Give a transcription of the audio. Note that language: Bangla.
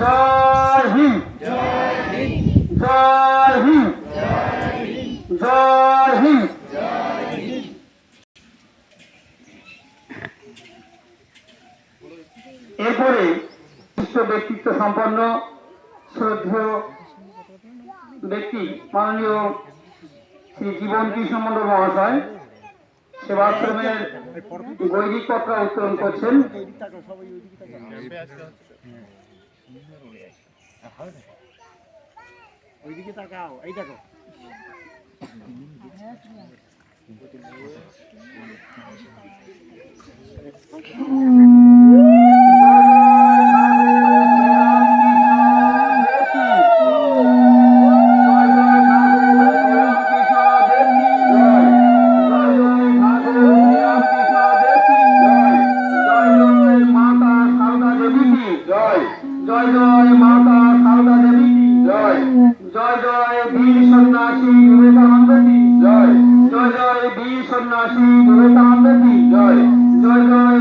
জয় হিন্দ। জয় হিন্দ। জয় হিন্দ। এরপরে বিশিষ্ট ব্যক্তিত্ব সম্পন্ন শ্রদ্ধেয় ব্যক্তি মাননীয় শ্রী জীবন কৃষ্ণ মন্ডল মহাশয়, সেবাশ্রমের গৈরিক পত্রা উত্তোলন করছেন। ওইদিকে তাকাও এই দেখো জয়। জয় জয় মাতা সারদা দেবী। জয়। জয় জয় বীর সন্ন্যাসী বিবেকানন্দ জয়। জয় জয় বীর সন্ন্যাসী বিবেকানন্দ জয়। জয় জয়